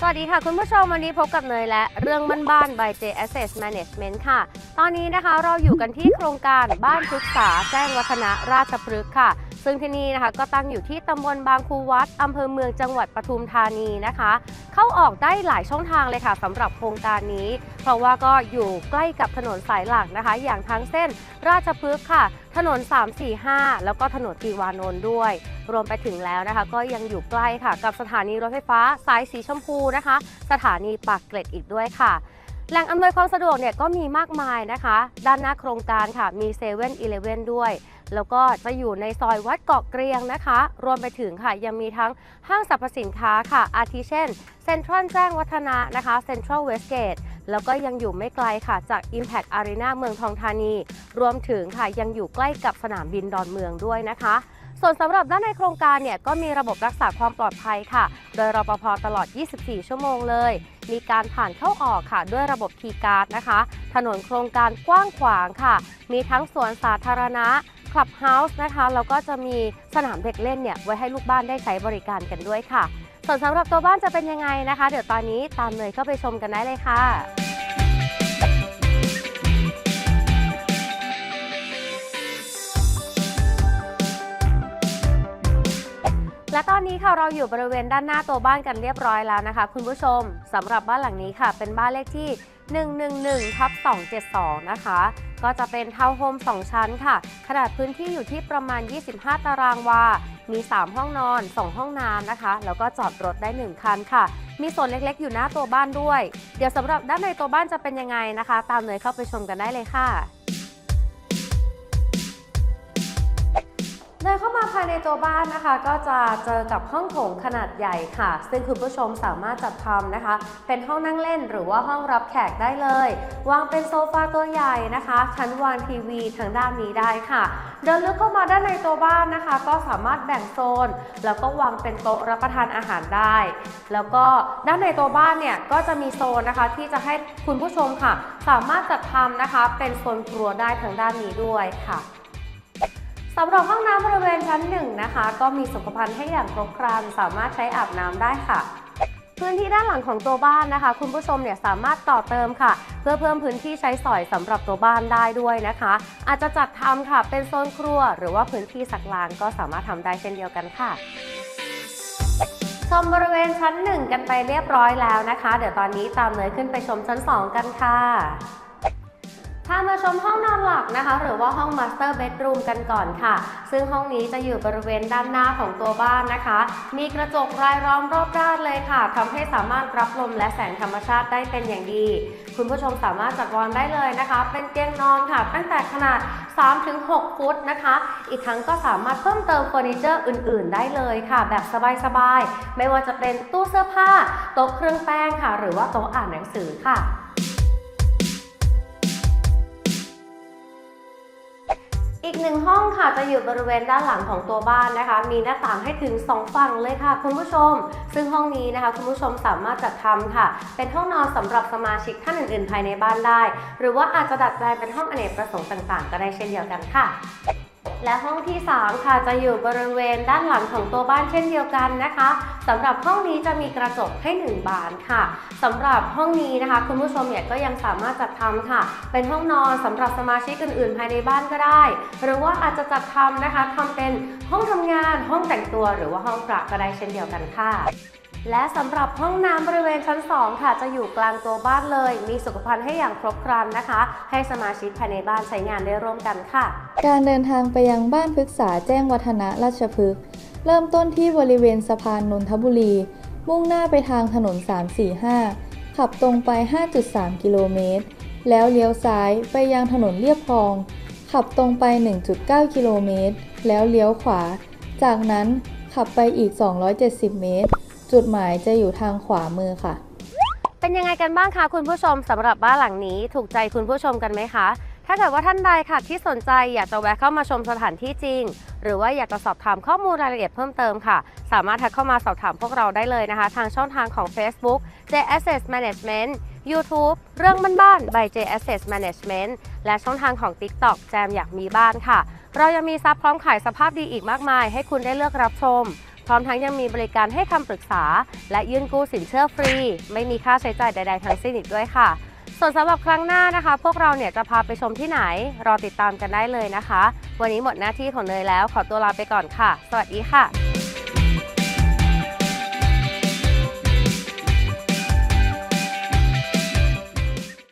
สวัสดีค่ะ คุณผู้ชมวันนี้พบกับเนยและเรื่องบ้านๆ by J Asset Management ค่ะ ตอนนี้นะคะเราอยู่กันที่โครงการบ้านพฤกษาแจ้งวัฒนะราชพฤกษ์ค่ะ ซึ่งที่นี่นะคะก็ตั้งอยู่ที่ตำบลบางคูวัดอำเภอเมืองจังหวัดปทุมธานีนะคะ เข้าออกได้หลายช่องทางเลยค่ะสำหรับโครงการนี้ เพราะว่าก็อยู่ใกล้กับถนนสายหลักนะคะ อย่างทั้งเส้นราชพฤกษ์ค่ะ ถนน 345 แล้วก็ถนนตีวานนท์ด้วยรวมไปถึงแล้วนะคะ ก็ยังอยู่ใกล้ค่ะ กับสถานีรถไฟฟ้าสายสีชมพูนะคะ สถานีปากเกร็ดอีกด้วยค่ะ แหล่งอำนวยความสะดวกเนี่ยก็มีมากมายนะคะ ด้านหน้าโครงการค่ะมี7 e เ e ่ e อด้วย แล้วก็จะอยู่ในซอยวัดเกาะเกรียงนะคะ รวมไปถึงค่ะยังมีทั้งห้างสรรพสินค้าค่ะ อาทิเช่นเซ็นทรัลแจ้งวัฒนะนะคะเซ็นทรัลเวสเกตแล้วก็ยังอยู่ไม่ไกลค่ะจาก Impact Arena เมืองทองธานี รวมถึงค่ะยังอยู่ใกล้กับสนามบินดอนเมืองด้วยนะคะ ส่วนสำหรับด้านในโครงการเนี่ยก็มีระบบรักษาความปลอดภัยค่ะ โดยรปภตลอด 24 ชั่วโมงเลย มีการผ่านเข้าออกค่ะ ด้วยระบบทีการ์ดนะคะ ถนนโครงการกว้างขวางค่ะ มีทั้งสวนสาธารณะคลับเฮาส์นะคะแล้วก็จะมีสนามเด็กเล่นเนี่ยไว้ให้ลูกบ้านได้ใช้บริการกันด้วยค่ะ ส่วนสำหรับตัวบ้านจะเป็นยังไงนะคะ เดี๋ยวตอนนี้ตามเลยเข้าไปชมกันได้เลยค่ะ ตอนนี้ค่ะเราอยู่บริเวณด้านหน้าตัวบ้านกันเรียบร้อยแล้วนะคะ คุณผู้ชมสำหรับบ้านหลังนี้ค่ะ เป็นบ้านเลขที่ 111ทับ272 นะคะ ก็จะเป็นทาวน์โฮม 2 ชั้นค่ะ ขนาดพื้นที่อยู่ที่ประมาณ 25 ตารางวา มี 3 ห้องนอน 2 ห้องน้ำนะคะ แล้วก็จอดรถได้ 1 คันค่ะ มีโซนเล็กๆ อยู่หน้าตัวบ้านด้วย เดี๋ยวสำหรับด้านในตัวบ้านจะเป็นยังไงนะคะ ตามเนยเข้าไปชมกันได้เลยค่ะ เดินเข้ามาภายในตัวบ้านนะคะ ก็จะเจอกับห้องโถงขนาดใหญ่ค่ะ ซึ่งคุณผู้ชมสามารถจัดทำนะคะ เป็นห้องนั่งเล่นหรือว่าห้องรับแขกได้เลย วางเป็นโซฟาตัวใหญ่นะคะ ชั้นวางทีวีทางด้านนี้ได้ค่ะ เดินลึกเข้ามาด้านในตัวบ้านนะคะ ก็สามารถแบ่งโซน แล้วก็วางเป็นโต๊ะรับประทานอาหารได้ แล้วก็ด้านในตัวบ้านเนี่ยก็จะมีโซนนะคะที่จะให้คุณผู้ชมค่ะ สามารถจัดทำนะคะ เป็นโซนครัวได้ทางด้านนี้ด้วยค่ะ สำหรับห้องน้ำบริเวณชั้นหนึ่งนะคะ ก็มีสุขภัณฑ์ให้อย่างครบครันสามารถใช้อาบน้ำได้ค่ะ พื้นที่ด้านหลังของตัวบ้านนะคะ คุณผู้ชมเนี่ยสามารถต่อเติมค่ะ เพื่อเพิ่มพื้นที่ใช้สอยสำหรับตัวบ้านได้ด้วยนะคะ อาจจะจัดทำค่ะเป็นโซนครัว หรือว่าพื้นที่สักลานก็สามารถทำได้เช่นเดียวกันค่ะชมบริเวณชั้น 1 กันไปเรียบร้อยแล้วนะคะ เดี๋ยวตอนนี้ตามเนยขึ้นไปชมชั้น 2 กันค่ะ พามาชมห้องนอนหลักนะคะ หรือว่าห้อง Master Bedroom กันก่อนค่ะ ซึ่งห้องนี้จะอยู่บริเวณด้านหน้าของตัวบ้านนะคะ มีกระจกรายล้อมรอบด้านเลยค่ะทำให้สามารถรับลมและแสงธรรมชาติได้เป็นอย่างดี คุณผู้ชมสามารถจัดวางได้เลยนะคะ เป็นเตียงนอนค่ะ ตั้งแต่ขนาด 3-6 ฟุตนะคะ อีกทั้งก็สามารถเพิ่มเติมเฟอร์นิเจอร์อื่น ๆ ได้เลยค่ะ แบบสบายๆไม่ว่าจะเป็นตู้เสื้อผ้าโต๊ะเครื่องแป้งค่ะ หรือว่าโต๊ะอ่านหนังสือค่ะ อีกหนึ่งห้องค่ะจะอยู่บริเวณด้านหลังของตัวบ้านนะคะ มีหน้าต่างให้ถึง 2 ฝั่งเลยค่ะ คุณผู้ชม ซึ่งห้องนี้นะคะคุณผู้ชมสามารถจัดทำค่ะ เป็นห้องนอนสำหรับสมาชิกท่านอื่นๆ ภายในบ้านได้ หรือว่าอาจจะดัดแปลงเป็นห้องอเนกประสงค์ต่างๆ ก็ได้เช่นเดียวกันค่ะ และห้องที่ 3 ค่ะจะอยู่บริเวณด้านหลังของตัวบ้านเช่นเดียวกันนะคะสำหรับห้องนี้จะมีกระจกให้ 1 บานค่ะสำหรับห้องนี้นะคะ คุณผู้ชมเนี่ยก็ยังสามารถจัดทำค่ะ เป็นห้องนอนสำหรับสมาชิกอื่นๆ ภายในบ้านก็ได้ หรือว่าอาจจะจัดทำนะคะทำเป็นห้องทำงาน ห้องแต่งตัว หรือว่าห้องพระก็ได้เช่นเดียวกันค่ะ และสำหรับห้องน้ำบริเวณชั้น 2 ค่ะ จะอยู่กลางตัวบ้านเลย มีสุขภัณฑ์ให้อย่างครบครันนะคะ ให้สมาชิกภายในบ้านใช้งานได้ร่วมกันค่ะ การเดินทางไปยังบ้านพฤกษาแจ้งวัฒนะราชพฤกษ์เริ่มต้นที่บริเวณสะพานนนทบุรี มุ่งหน้าไปทางถนน 345 ขับตรงไป 5.3 กิโลเมตร แล้วเลี้ยวซ้ายไปยังถนนเลียบคลอง ขับตรงไป 1.9 กิโลเมตร แล้วเลี้ยวขวา จากนั้นขับไปอีก 270 เมตร จุดหมายจะอยู่ทางขวามือค่ะ เป็นยังไงกันบ้างคะคุณผู้ชมสำหรับบ้านหลังนี้ถูกใจคุณผู้ชมกันไหมคะ ถ้าเกิดว่าท่านใดค่ะที่สนใจอยากจะแวะเข้ามาชมสถานที่จริง หรือว่าอยากจะสอบถามข้อมูลรายละเอียดเพิ่มเติมค่ะ สามารถทักเข้ามาสอบถามพวกเราได้เลยนะคะ ทางช่องทางของ Facebook J Asset Management YouTube เรื่องบ้านๆ by J Asset Management และช่องทางของ TikTok แจมอยากมีบ้านค่ะ เรายังมีซับพร้อมขายสภาพดีอีกมากมาย ให้คุณได้เลือกรับชม พร้อมทั้งยังมีบริการให้คำปรึกษา และยื่นกู้สินเชื่อฟรี ไม่มีค่าใช้จ่ายใด ๆ ทั้งสิ้นอีกด้วยค่ะ ส่วนสำหรับครั้งหน้านะคะ พวกเราเนี่ยจะพาไปชมที่ไหน รอติดตามกันได้เลยนะคะ วันนี้หมดหน้าที่ของเนยแล้ว ขอตัวลาไปก่อนค่ะ สวัสดีค่ะ